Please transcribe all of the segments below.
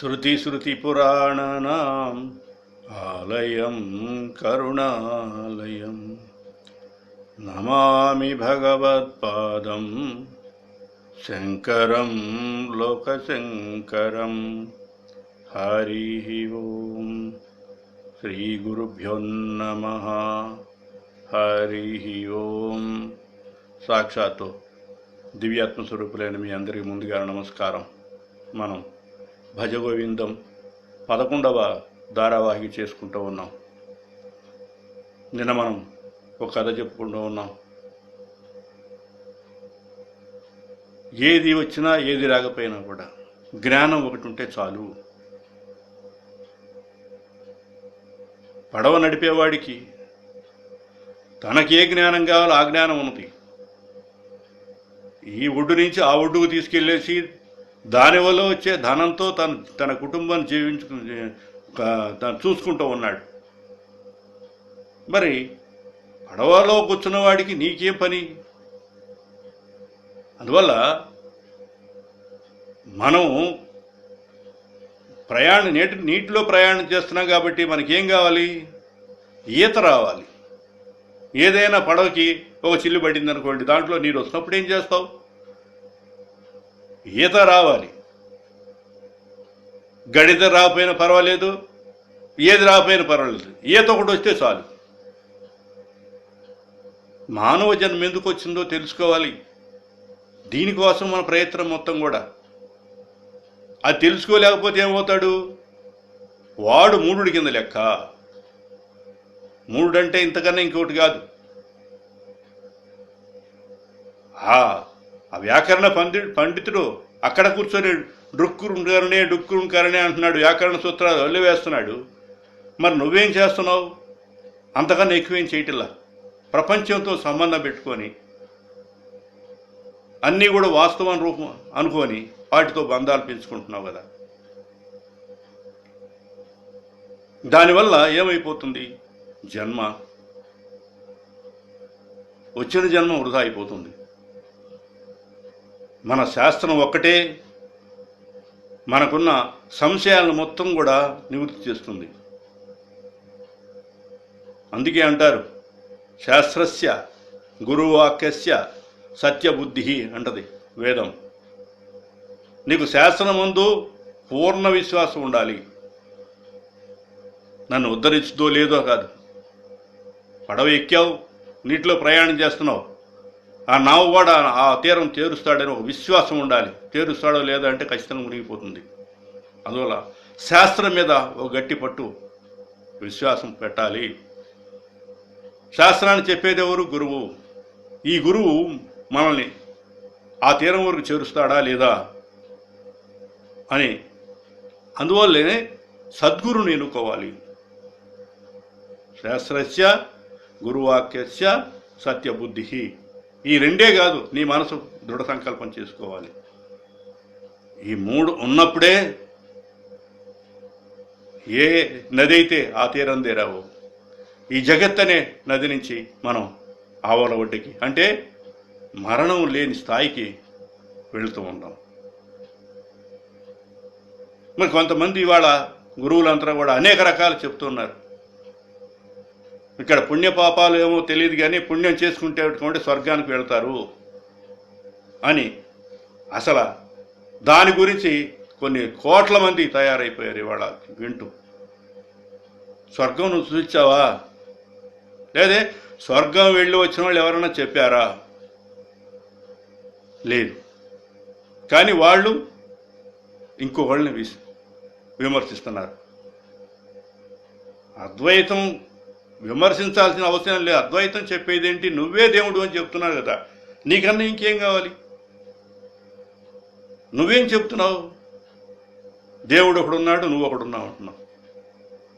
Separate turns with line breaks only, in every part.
శృతిశ్రుతిపురాణానాం ఆలయం కరుణాలయం. నమామి భగవత్పాదం శంకరం లోకశంకరం. హరి ఓం. శ్రీగురుభ్యోన్నమ హరి ఓం. సాక్షాత్తు దివ్యాత్మస్వరూపులైన మీ అందరికీ ముందుగా నమస్కారం. మనం భజగోవిందం పదకొండవ ధారావాహిక చేసుకుంటూ ఉన్నాం. నిన్న మనం ఒక కథ చెప్పుకుంటూ ఉన్నాం. ఏది వచ్చినా ఏది రాకపోయినా కూడా జ్ఞానం ఒకటి ఉంటే చాలు. పడవ నడిపేవాడికి తనకి ఏ జ్ఞానం కావాలో ఆ జ్ఞానం ఉన్నది. ఈ ఒడ్డు నుంచి ఆ ఒడ్డుకు తీసుకెళ్ళేసి దానివల్ల వచ్చే ధనంతో తన తన కుటుంబాన్ని జీవించు తను చూసుకుంటూ ఉన్నాడు. మరి పడవలో కూర్చున్న వాడికి నీకేం పని? అందువల్ల మనం ప్రయాణం నీటి నీటిలో ప్రయాణం చేస్తున్నాం కాబట్టి మనకేం కావాలి? ఈత రావాలి. ఏదైనా పడవకి ఒక చిల్లు పడింది అనుకోండి దాంట్లో నీరు వస్తున్నప్పుడు ఏం చేస్తావు? ఈత రావాలి. గడిత రాకపోయినా పర్వాలేదు ఏది రాకపోయినా పర్వాలేదు. ఈత ఒకటి వస్తే చాలు. మానవ జన్మ ఎందుకు వచ్చిందో తెలుసుకోవాలి. దీనికోసం మన ప్రయత్నం మొత్తం కూడా. అది తెలుసుకోలేకపోతే ఏమవుతాడు? వాడు మూడుడి కింద లెక్క. మూడంటే ఇంతకన్నా ఇంకోటి కాదు. ఆ వ్యాకరణ పండి పండితుడు అక్కడ కూర్చొని డుక్కురుంకరణే డుక్కురుంకరణే అంటున్నాడు వ్యాకరణ సూత్రాలు వల్లి వేస్తున్నాడు. మరి నువ్వేం చేస్తున్నావు? అంతకన్నా ఎక్కువేం చేయటంలా? ప్రపంచంతో సంబంధం పెట్టుకొని అన్నీ కూడా వాస్తవం రూపం అనుకొని వాటితో బంధాలు పెంచుకుంటున్నావు కదా. దానివల్ల ఏమైపోతుంది? జన్మ. వచ్చిన జన్మ వృధా అయిపోతుంది. మన శాస్త్రం ఒక్కటే మనకున్న సంశయాలను మొత్తం కూడా నివృత్తి చేస్తుంది. అందుకే అంటారు శాస్త్రస్య గురువాక్యస్య సత్యబుద్ధి అంటది వేదం. నీకు శాస్త్రం ముందు పూర్ణ విశ్వాసం ఉండాలి. నన్ను ఉద్ధరించుదో లేదో కాదు. పడవ ఎక్కావు నీటిలో ప్రయాణం చేస్తున్నావు. ఆ నావు కూడా ఆ తీరం తేరుస్తాడని ఒక విశ్వాసం ఉండాలి. చేరుస్తాడో లేదో అంటే ఖచ్చితంగా మునిగిపోతుంది. అందువల్ల శాస్త్రం మీద ఒక గట్టి పట్టు విశ్వాసం పెట్టాలి. శాస్త్రాన్ని చెప్పేది ఎవరు? గురువు. ఈ గురువు మనల్ని ఆ తీరం వరకు చేరుస్తాడా లేదా అని. అందువల్లనే సద్గురుని ఎన్నుకోవాలి. శాస్త్రస్య గురువాక్యస్య సత్యబుద్ధి. ఈ రెండే కాదు నీ మనసు దృఢ సంకల్పం చేసుకోవాలి. ఈ మూడు ఉన్నప్పుడే ఏ నది అయితే ఆ తీరం దేరావు ఈ జగత్ అనే నది నుంచి మనం ఆవల ఒడ్డుకి అంటే మరణం లేని స్థాయికి వెళుతూ ఉన్నాం. మరి కొంతమంది ఇవాళ గురువులంతా కూడా అనేక రకాలు చెప్తున్నారు. ఇక్కడ పుణ్యపాపాలు ఏమో తెలియదు కానీ పుణ్యం చేసుకుంటే స్వర్గానికి వెళ్తారు అని అసలు దాని గురించి కొన్ని కోట్ల మంది తయారైపోయారు ఇవాళ వింటూ. స్వర్గం నువ్వు చూచావా లేదే స్వర్గం వెళ్ళి వచ్చిన వాళ్ళు ఎవరైనా చెప్పారా? లేదు. కానీ వాళ్ళు ఇంకొకళ్ళని విమర్శిస్తున్నారు. అద్వైతం విమర్శించాల్సిన అవసరం లేదు. అద్వైతం చెప్పేది ఏంటి నువ్వే దేవుడు అని చెప్తున్నావు కదా. నీకన్నా ఇంకేం కావాలి? నువ్వేం చెప్తున్నావు? దేవుడు ఒకడున్నాడు నువ్వు ఒకడున్నావు అంటున్నావు.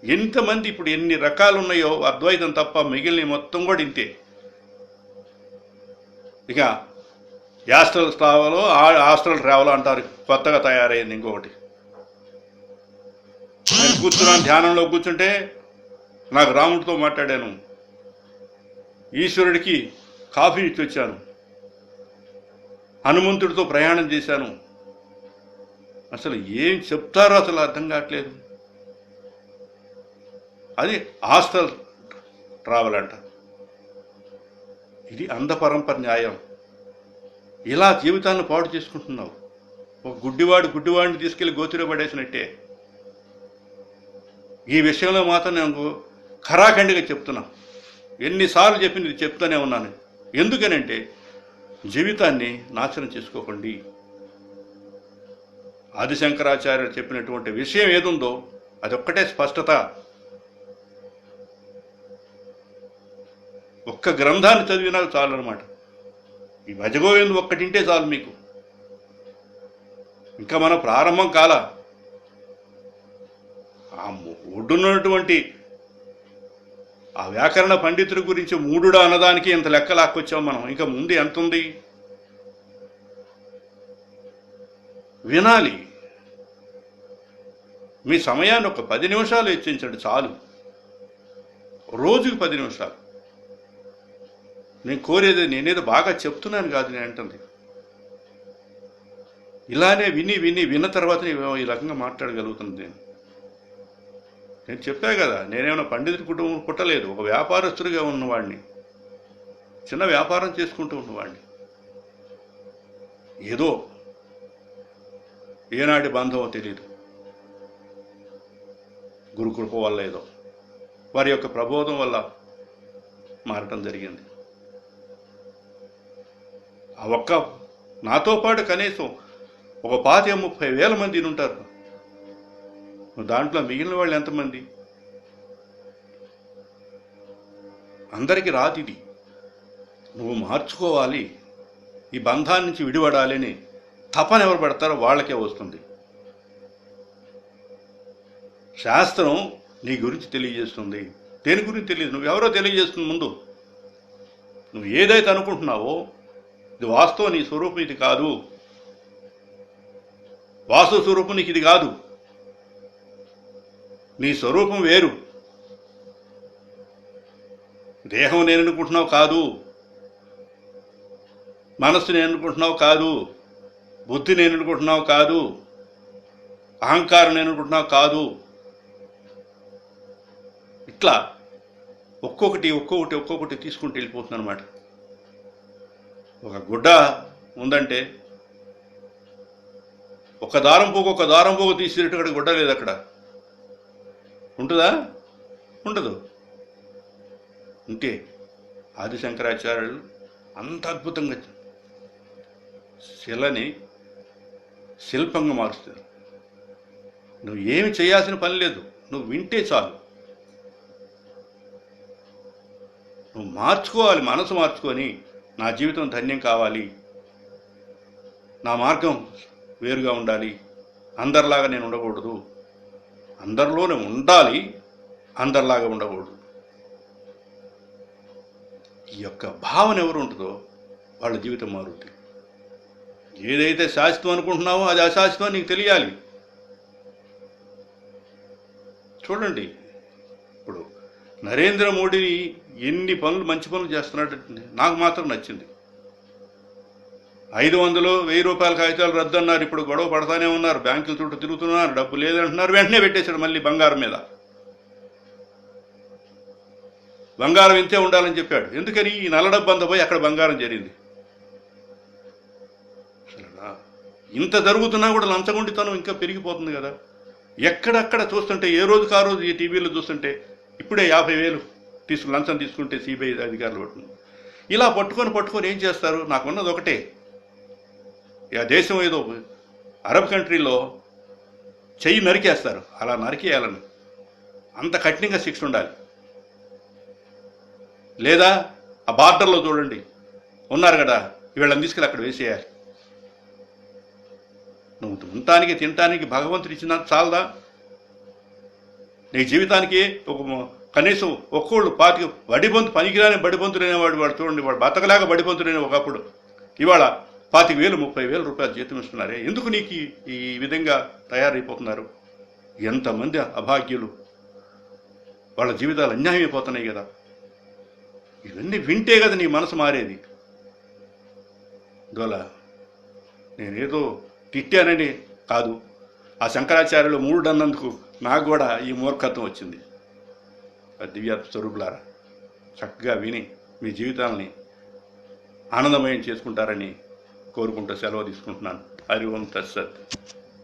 ఎంతమంది ఇప్పుడు ఎన్ని రకాలు ఉన్నాయో అద్వైతం తప్ప మిగిలిన మొత్తం కూడా ఇంతే. ఇక యాస్ట్రల్ ట్రావెల్ ఆస్ట్రల్ ట్రావెల్ అంటారు. కొత్తగా తయారైంది ఇంకొకటి. కూర్చున్నాను ధ్యానంలో కూర్చుంటే నాకు రాముడితో మాట్లాడాను. ఈశ్వరుడికి కాఫీ ఇచ్చి వచ్చాను హనుమంతుడితో ప్రయాణం చేశాను. అసలు ఏం చెప్తారో అసలు అర్థం కావట్లేదు. అది హాస్టల్ ట్రావెల్ అంట. ఇది అంధపరంపర న్యాయం. ఇలా జీవితాన్ని పాడు చేసుకుంటున్నావు. ఒక గుడ్డివాడు గుడ్డివాడిని తీసుకెళ్ళి గోతిలో పడేసినట్టే. ఈ విషయంలో మాత్రం నేను ఖరాఖండిగా చెప్తున్నా. ఎన్నిసార్లు చెప్పింది చెప్తూనే ఉన్నాను. ఎందుకనంటే జీవితాన్ని నాశనం చేసుకోకండి. ఆదిశంకరాచార్యులు చెప్పినటువంటి విషయం ఏదుందో అదొక్కటే స్పష్టత. ఒక్క గ్రంథాన్ని చదివినా చాలు అనమాట ఈ భజగోవింద్ ఒక్కటింటే చాలు మీకు. ఇంకా మన ప్రారంభం కాల. ఆ ఒడ్డున్నటువంటి ఆ వ్యాకరణ పండితుడి గురించి మూడుడా అన్నదానికి ఇంత లెక్క లాక్కొచ్చాం మనం. ఇంకా ముందు ఎంత ఉంది వినాలి. మీ సమయాన్ని ఒక పది నిమిషాలు హెచ్చించండి చాలు. రోజుకి పది నిమిషాలు. నేను కోరేది నేనేదో బాగా చెప్తున్నాను కాదు నేను అంటుంది. ఇలానే విని విని విన్న తర్వాత ఈ రకంగా మాట్లాడగలుగుతుంది నేను. నేను చెప్పా కదా నేనేమైనా పండితుడి కుటుంబం పుట్టలేదు ఒక వ్యాపారస్తుడిగా ఉన్నవాడిని చిన్న వ్యాపారం చేసుకుంటూ ఉన్నవాడిని ఏదో ఏనాటి బంధమో తెలియదు గురుకృప వల్ల ఏదో. వారి యొక్క ప్రబోధం వల్ల మారటం జరిగింది. ఆ ఒక్క నాతో పాటు కనీసం ఒక పాతి ముప్పై వేల మంది ఉంటారు దాంట్లో మిగిలిన వాళ్ళు ఎంతమంది? అందరికీ రాదు ఇది నువ్వు మార్చుకోవాలి. ఈ బంధాన్ని నుంచి విడిపడాలి అని తపన ఎవరు పెడతారో వాళ్ళకే వస్తుంది. శాస్త్రం నీ గురించి తెలియజేస్తుంది. దేని గురించి తెలియదు? నువ్వు ఎవరో తెలియజేస్తుంది ముందు. నువ్వు ఏదైతే అనుకుంటున్నావో ఇది వాస్తవం నీ స్వరూపం ఇది కాదు. వాస్తవ స్వరూపం నీకు ఇది కాదు. నీ స్వరూపం వేరు. దేహం నేను అనుకుంటున్నావు కాదు. మనస్సు నేను అనుకుంటున్నావు కాదు. బుద్ధి నేను అనుకుంటున్నావు కాదు. అహంకారం నేను అనుకుంటున్నావు కాదు. ఇట్లా ఒక్కొక్కటి ఒక్కొక్కటి ఒక్కొక్కటి తీసుకుంటూ వెళ్ళిపోతుంది అనమాట ఒక గుడ్డ ఉందంటే ఒక దారం పోగు ఒక దారం పోగు తీసినట్టు అక్కడ గుడ్డ లేదు అక్కడ. ఉంటుందా? ఉండదు. ఉంటే ఆదిశంకరాచార్యులు అంత అద్భుతంగా శిలని శిల్పంగా మారుస్తారు నువ్వు ఏమి చేయాల్సిన పని లేదు. నువ్వు వింటే చాలు. నువ్వు మార్చుకోవాలి మనసు మార్చుకొని నా జీవితం ధన్యం కావాలి. నా మార్గం వేరుగా ఉండాలి. అందరిలాగా నేను ఉండకూడదు. అందరిలోనే ఉండాలి అందరిలాగా ఉండకూడదు. ఈ యొక్క భావన ఎవరు ఉంటుందో వాళ్ళ జీవితం మారుతుంది ఏదైతే శాశ్వతం అనుకుంటున్నావో అది అశాశ్వతం నీకు తెలియాలి. చూడండి ఇప్పుడు నరేంద్ర మోడీ ఎన్ని పనులు మంచి పనులు చేస్తున్నాడంటే నాకు మాత్రం నచ్చింది. ఐదు వందలు వెయ్యి రూపాయల కాగితాలు రద్దు అన్నారు ఇప్పుడు గొడవ పడతానే ఉన్నారు. బ్యాంకుల చుట్టూ తిరుగుతున్నారు. డబ్బు లేదంటున్నారు. వెంటనే పెట్టేశాడు మళ్ళీ బంగారం మీద. బంగారం ఇంతే ఉండాలని చెప్పాడు. ఎందుకని? ఈ నల్ల డబ్బు అంత పోయి అక్కడ బంగారం జరిగింది. ఇంత జరుగుతున్నా కూడా లంచగొండితనం ఇంకా పెరిగిపోతుంది కదా. ఎక్కడక్కడ చూస్తుంటే ఏ రోజుకు ఆ రోజు ఈ టీవీలో చూస్తుంటే ఇప్పుడే యాభై వేలు తీసుకు లంచం తీసుకుంటే సిబిఐ అధికారులు పట్టుకుని ఇలా పట్టుకొని పట్టుకొని ఏం చేస్తారు? నాకున్నది ఒకటే. ఆ దేశం ఏదో అరబ్ కంట్రీలో చెయ్యి నరికేస్తారు. అలా నరికేయాలని. అంత కఠినంగా శిక్ష ఉండాలి. లేదా ఆ బార్డర్లో చూడండి. ఉన్నారు కదా వీళ్ళని తీసుకెళ్ళి అక్కడ వేసేయాలి. నువ్వు ఉండటానికి తినటానికి భగవంతుడు ఇచ్చిన చాలదా? నీ జీవితానికి ఒక కనీసం ఒక్కోళ్ళు పాతిక బడిబంతు పనికిరాని బడిబంతుడు అనేవాడు వాడు చూడండి వాడు బతకలేక బడిబంతుడైన ఒకప్పుడు. ఇవాళ పాతిక వేలు ముప్పై వేల రూపాయలు జీతం ఇస్తున్నారే. ఎందుకు నీకు ఈ- విధంగా తయారైపోతున్నారు? ఎంతమంది అభాగ్యులు. వాళ్ళ జీవితాలు అన్యాయమైపోతున్నాయి కదా. ఇవన్నీ వింటే కదా నీ మనసు మారేది. అందువల్ల నేనేదో తిట్టానని కాదు. ఆ శంకరాచార్యులు మూడు అన్నందుకు నాకు కూడా ఈ మూర్ఖత్వం వచ్చింది. ఆ దివ్య స్వరూపులారా చక్కగా విని మీ జీవితాలని ఆనందమయం చేసుకుంటారని కోరుకుంటూ సెలవు తీసుకుంటున్నాను. హరి ఓం తత్సత్.